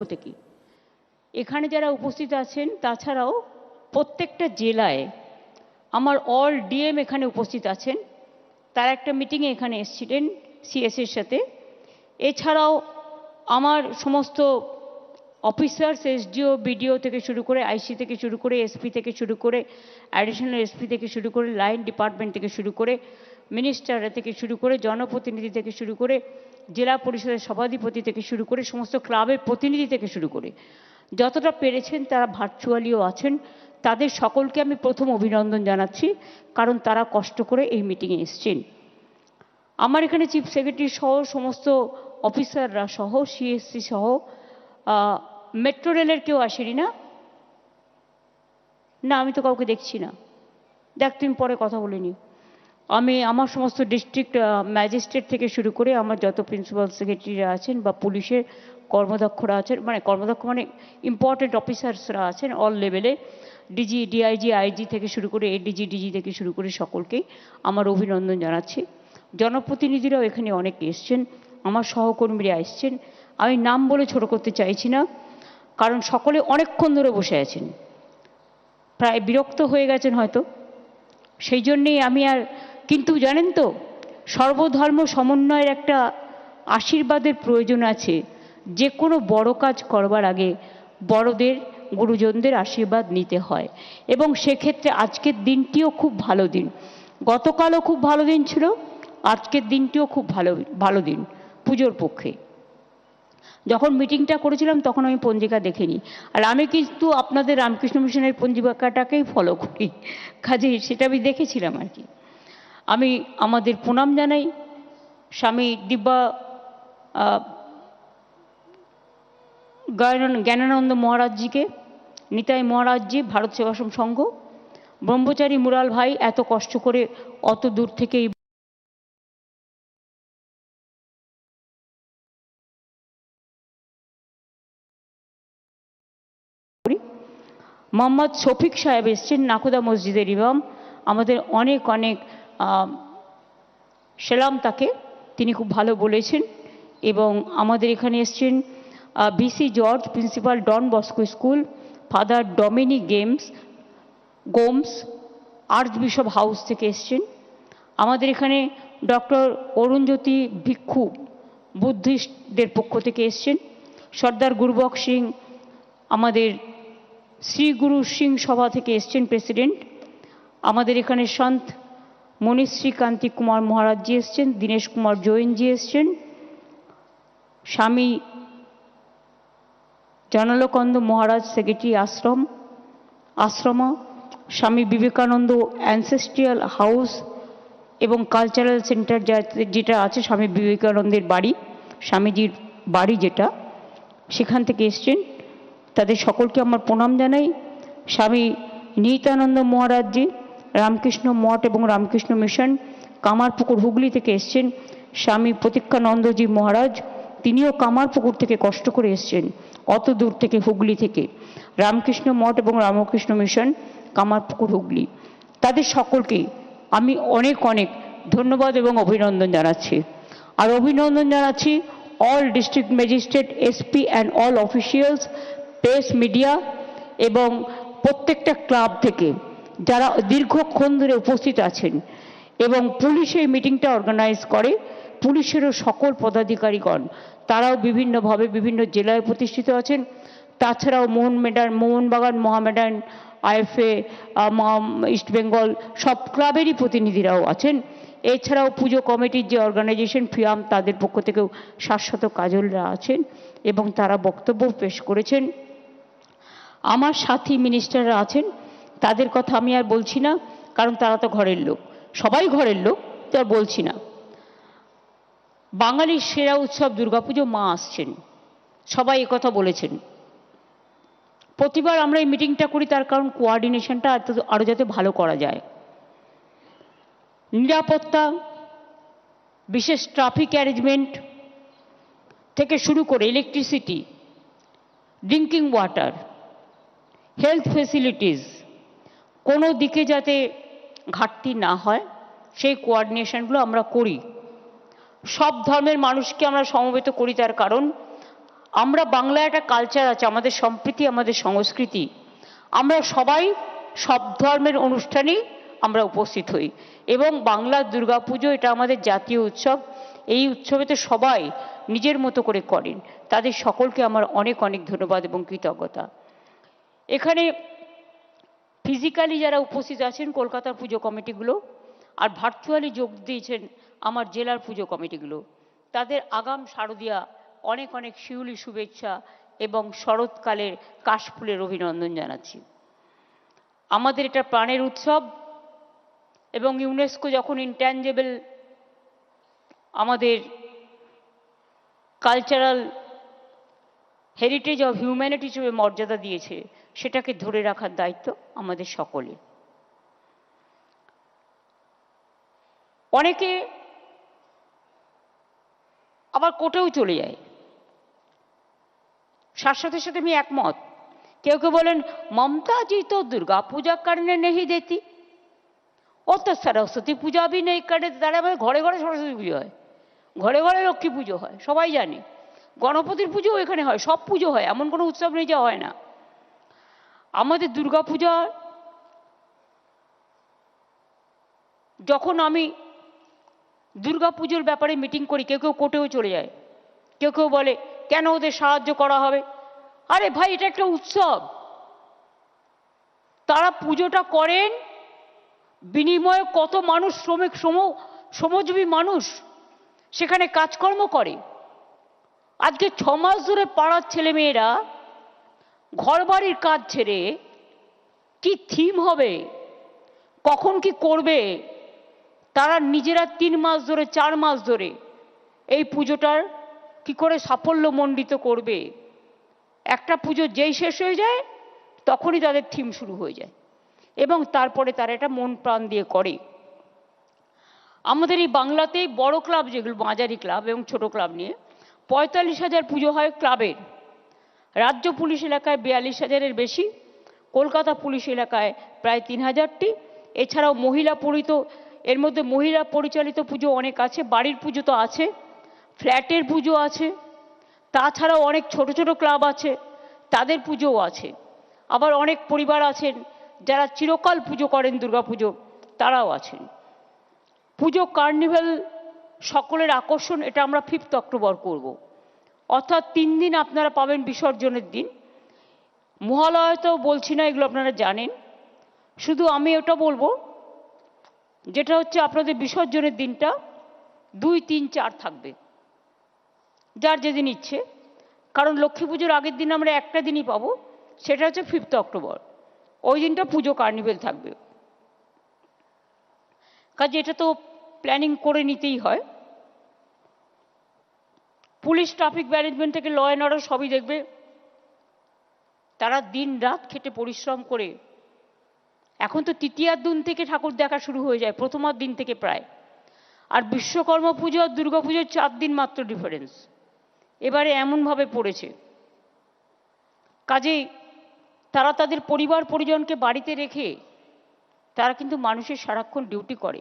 থেকে এখানে যারা উপস্থিত আছেন, তাছাড়াও প্রত্যেকটা জেলায় আমার অল ডিএম এখানে উপস্থিত আছেন। তারা একটা মিটিংয়ে এখানে এসেছিলেন সিএসের সাথে। এছাড়াও আমার সমস্ত অফিসার্স এসডিও বিডিও থেকে শুরু করে আইসি থেকে শুরু করে এসপি থেকে শুরু করে অ্যাডিশনাল এসপি থেকে শুরু করে লাইন ডিপার্টমেন্ট থেকে শুরু করে মিনিস্টার থেকে শুরু করে জনপ্রতিনিধি থেকে শুরু করে জেলা পরিষদের সভাধিপতি থেকে শুরু করে সমস্ত ক্লাবের প্রতিনিধি থেকে শুরু করে, যতটা পেরেছেন তারা ভার্চুয়ালিও আছেন। তাদের সকলকে আমি প্রথম অভিনন্দন জানাচ্ছি, কারণ তারা কষ্ট করে এই মিটিংয়ে এসছেন। আমার এখানে চিফ সেক্রেটারি সহ সমস্ত অফিসাররা সহ সিএসসি সহ মেট্রো রেলের কেউ আসেনি না? না, আমি তো কাউকে দেখছি না। দেখ, তুমি পরে কথা বলে বলিনি আমি আমার সমস্ত ডিস্ট্রিক্ট ম্যাজিস্ট্রেট থেকে শুরু করে আমার যত প্রিন্সিপাল সেক্রেটারিরা আছেন বা পুলিশের কর্মদক্ষরা আছেন মানে কর্মদক্ষ মানে ইম্পর্টেন্ট অফিসার্সরা আছেন অল লেভেলে ডিজি ডিআইজি আইজি থেকে শুরু করে এডিজি ডিজি থেকে শুরু করে সকলকেই আমার অভিনন্দন জানাচ্ছি। জনপ্রতিনিধিরাও এখানে অনেকে এসছেন, আমার সহকর্মীরা এসছেন। আমি নাম বলে ছোট করতে চাইছি না, কারণ সকলে অনেকক্ষণ ধরে বসে আছেন। প্রায় বিরক্ত হয়ে গেছেন হয়তো। সেই জন্যেই আমি আর কিন্তু জানেন তো, সর্বধর্ম সমন্বয়ের একটা আশীর্বাদের প্রয়োজন আছে। যে কোনো বড় কাজ করবার আগে বড়দের, গুরুজনদের আশীর্বাদ নিতে হয়। এবং সেক্ষেত্রে আজকের দিনটিও খুব ভালো দিন। গতকালও খুব ভালো দিন ছিল, আজকের দিনটিও খুব ভালো ভালো দিন পুজোর পক্ষে। যখন মিটিংটা করেছিলাম তখন আমি পঞ্জিকা দেখিনি। আর আমি কিন্তু আপনাদের রামকৃষ্ণ মিশনের পঞ্জিকাটাকেই ফলো করি। কাজে সেটা আমি দেখেছিলাম আর কি। আমি আমাদের প্রণাম জানাই। স্বামী দিব্যা জ্ঞানানন্দ মহারাজজিকে, নিতাই মহারাজজি, ভারত সেবাশ্রম সংঘ। ব্রহ্মচারী মুরাল ভাই, এত কষ্ট করে অত দূর থেকে মোহাম্মদ শফিক সাহেব এসছেন নাকুদা মসজিদের ইমাম। আমাদের অনেক অনেক সেলাম তাকে, তিনি খুব ভালো বলেছেন। এবং আমাদের এখানে এসছেন B C George principal Don Bosco school father Dominic games Gomes archbishop house থেকে এসছেন। আমাদের এখানে ডক্টর অরুণজ্যোতি ভিক্ষু, বুদ্ধিস্টদের পক্ষ থেকে এসছেন। সর্দার গুরবক সিং, আমাদের শ্রী গুরু সিং সভা থেকে এসছেন প্রেসিডেন্ট আমাদের এখানে সন্ত মনীশ্রী কান্তি কুমার মহারাজজি এসছেন, দীনেশ কুমার জৈনজি এসছেন, স্বামী জনলকন্দ মহারাজ secretary ashram ashram, Swami Vivekananda ancestral house এবং কালচারাল সেন্টার যেটা আছে, স্বামী বিবেকানন্দের বাড়ি, স্বামীজির বাড়ি যেটা, সেখান থেকে এসছেন। তাদের সকলকে আমার প্রণাম জানাই। স্বামী নিহিতানন্দ মহারাজজি রামকৃষ্ণ মঠ এবং রামকৃষ্ণ মিশন কামারপুকুর হুগলি থেকে এসছেন স্বামী প্রতীক্ষানন্দজি মহারাজ। তিনিও কামারপুকুর থেকে কষ্ট করে এসছেন, অত দূর থেকে হুগলি থেকে। রামকৃষ্ণ মঠ এবং রামকৃষ্ণ মিশন কামারপুকুর হুগলি। তাদের সকলকে আমি অনেক অনেক ধন্যবাদ এবং অভিনন্দন জানাচ্ছি। আর অভিনন্দন জানাচ্ছি all district magistrate SP and all officials press media এবং প্রত্যেকটা ক্লাব থেকে। যারা দীর্ঘক্ষণ ধরে উপস্থিত আছেন এবং পুলিশ এই মিটিংটা অর্গানাইজ করে, পুলিশেরও সকল পদাধিকারীগণ, তারাও বিভিন্নভাবে বিভিন্ন জেলায় প্রতিষ্ঠিত আছেন। তাছাড়াও মোহন মেডান, মোহনবাগান মহামেডান, আইএফএ ইস্ট বেঙ্গল, সব ক্লাবেরই প্রতিনিধিরাও আছেন। এছাড়াও পুজো কমিটির যে অর্গানাইজেশন ফিয়াম, তাদের পক্ষ থেকেও শাশ্বত কাজলরা আছেন এবং তারা বক্তব্য পেশ করেছেন। আমার সাথী মিনিস্টাররা আছেন তাদের কথা আমি আর বলছি না, কারণ তারা তো ঘরের লোক। সবাই ঘরের লোক, তো আর বলছি না। বাঙালির সেরা উৎসব দুর্গাপুজো, মা আসছেন। সবাই কথা বলেছেন। প্রতিবার আমরা এই মিটিংটা করি, তার কারণ কোয়ার্ডিনেশনটা আরও যাতে ভালো করা যায়। নিরাপত্তা, বিশেষ ট্রাফিক অ্যারেঞ্জমেন্ট থেকে শুরু করে electricity drinking water health facilities কোনো দিকে যাতে ঘাটতি না হয়, সেই কোয়ার্ডিনেশনগুলো আমরা করি। সব ধর্মের মানুষকে আমরা সমবেত করি তার কারণ, আমরা বাংলা একটা কালচার আছে, আমাদের সম্প্রীতি, আমাদের সংস্কৃতি। আমরা সবাই সব ধর্মের অনুষ্ঠানেই আমরা উপস্থিত হই। এবং বাংলার দুর্গাপুজো এটা আমাদের জাতীয় উৎসব। এই উৎসবে তো সবাই নিজের মতো করে করেন। তাদের সকলকে আমার অনেক অনেক ধন্যবাদ এবং কৃতজ্ঞতা। এখানে ফিজিক্যালি যারা উপস্থিত আছেন, কলকাতার পুজো কমিটিগুলো, আর ভার্চুয়ালি যোগ দিয়েছেন আমার জেলার পুজো কমিটিগুলো, তাদের আগাম শারদিয়া অনেক অনেক শিউলি শুভেচ্ছা এবং শরৎকালের কাশফুলের অভিনন্দন জানাচ্ছি। আমাদের এটা প্রাণের উৎসব এবং ইউনেস্কো যখন ইনট্যাঞ্জেবল আমাদের কালচারাল হেরিটেজ অফ হিউম্যানিটি হিসেবে মর্যাদা দিয়েছে, সেটাকে ধরে রাখার দায়িত্ব আমাদের সকলে অনেকে আবার কোটেও চলে যায়। শাশ্বতের সাথে আমি একমত। কেউ কেউ বলেন মমতাজি তো দুর্গা পূজা কারণে নেহি দেতি। তো সরস্বতী পূজা বি নেই কারণে তারা ঘরে ঘরে সরস্বতী পুজো হয়। ঘরে ঘরে লক্ষ্মী পুজো হয়, সবাই জানে। গণপতির পুজোও এখানে হয়, সব পুজো হয়, এমন কোনো উৎসব নেই যা হয় না। আমাদের দুর্গা পূজা যখন আমি দুর্গা পুজোর ব্যাপারে মিটিং করি, কেউ কেউ কোর্টেও চলে যায়। কেউ কেউ বলে, কেন ওদের সাহায্য করা হবে? আরে ভাই, এটা একটা উৎসব। তারা পুজোটা করেন, বিনিময়ে কত মানুষ শ্রমিক, শ্রম, শ্রমজীবী মানুষ সেখানে কাজকর্ম করে। আজকে ছ মাস ধরে পাড়ার ছেলেমেয়েরা ঘর বাড়ির কাজ ছেড়ে কি থিম হবে? কখন কি করবে? তারা নিজেরা তিন মাস ধরে, চার মাস ধরে এই পুজোটার কি করে সাফল্যমণ্ডিত করবে? একটা পুজো যেই শেষ হয়ে যায়, তখনই তাদের থিম শুরু হয়ে যায় এবং তারপরে তারা এটা মন প্রাণ দিয়ে করে। আমাদের এই বাংলাতেই বড় ক্লাব যেগুলো, মাঝারি ক্লাব এবং ছোট ক্লাব নিয়ে পঁয়তাল্লিশ হাজার পুজো হয় ক্লাবের। রাজ্য পুলিশ এলাকায় বিয়াল্লিশ হাজারের বেশি, কলকাতা পুলিশ এলাকায় প্রায় তিন হাজারটি। এছাড়াও মহিলা পরিত, এর মধ্যে মহিলা পরিচালিত পুজো অনেক আছে, বাড়ির পুজো তো আছে, ফ্ল্যাটের পুজো আছে, তাছাড়াও অনেক ছোট ছোট ক্লাব আছে, তাদের পুজোও আছে। আবার অনেক পরিবার আছেন, যারা চিরকাল পুজো করেন দুর্গা পুজো তারাও আছেন। পুজো কার্নিভ্যাল সকলের আকর্ষণ, এটা আমরা ফিফথ অক্টোবর করব। অর্থাৎ তিন দিন আপনারা পাবেন বিসর্জনের দিন। মহালয় তো বলছি না, এগুলো আপনারা জানেন। শুধু আমি ওটা বলব, যেটা হচ্ছে আপনাদের বিসর্জনের দিনটা দুই, তিন, চার থাকবে। যার যেদিন ইচ্ছে। কারণ লক্ষ্মী পুজোর আগের দিন আমরা একটা দিনই পাবো, সেটা হচ্ছে ফিফথ অক্টোবর। ওই দিনটা পুজো কার্নিভেল থাকবে। কাজে এটা তো প্ল্যানিং করে নিতেই হয়। পুলিশ ট্রাফিক ম্যানেজমেন্ট থেকে ল অ্যান্ড অর্ডার সবই দেখবে। তারা দিন রাত খেটে পরিশ্রম করে। এখন তো তৃতীয়ার দিন থেকে ঠাকুর দেখা শুরু হয়ে যায়, প্রথমার দিন থেকে প্রায়। আর বিশ্বকর্মা পুজো আর দুর্গা পুজোর চার দিন মাত্র ডিফারেন্স এবারে এমনভাবে পড়েছে। কাজেই তারা তাদের পরিবার পরিজনকে বাড়িতে রেখে তারা কিন্তু মানুষের সারাক্ষণ ডিউটি করে।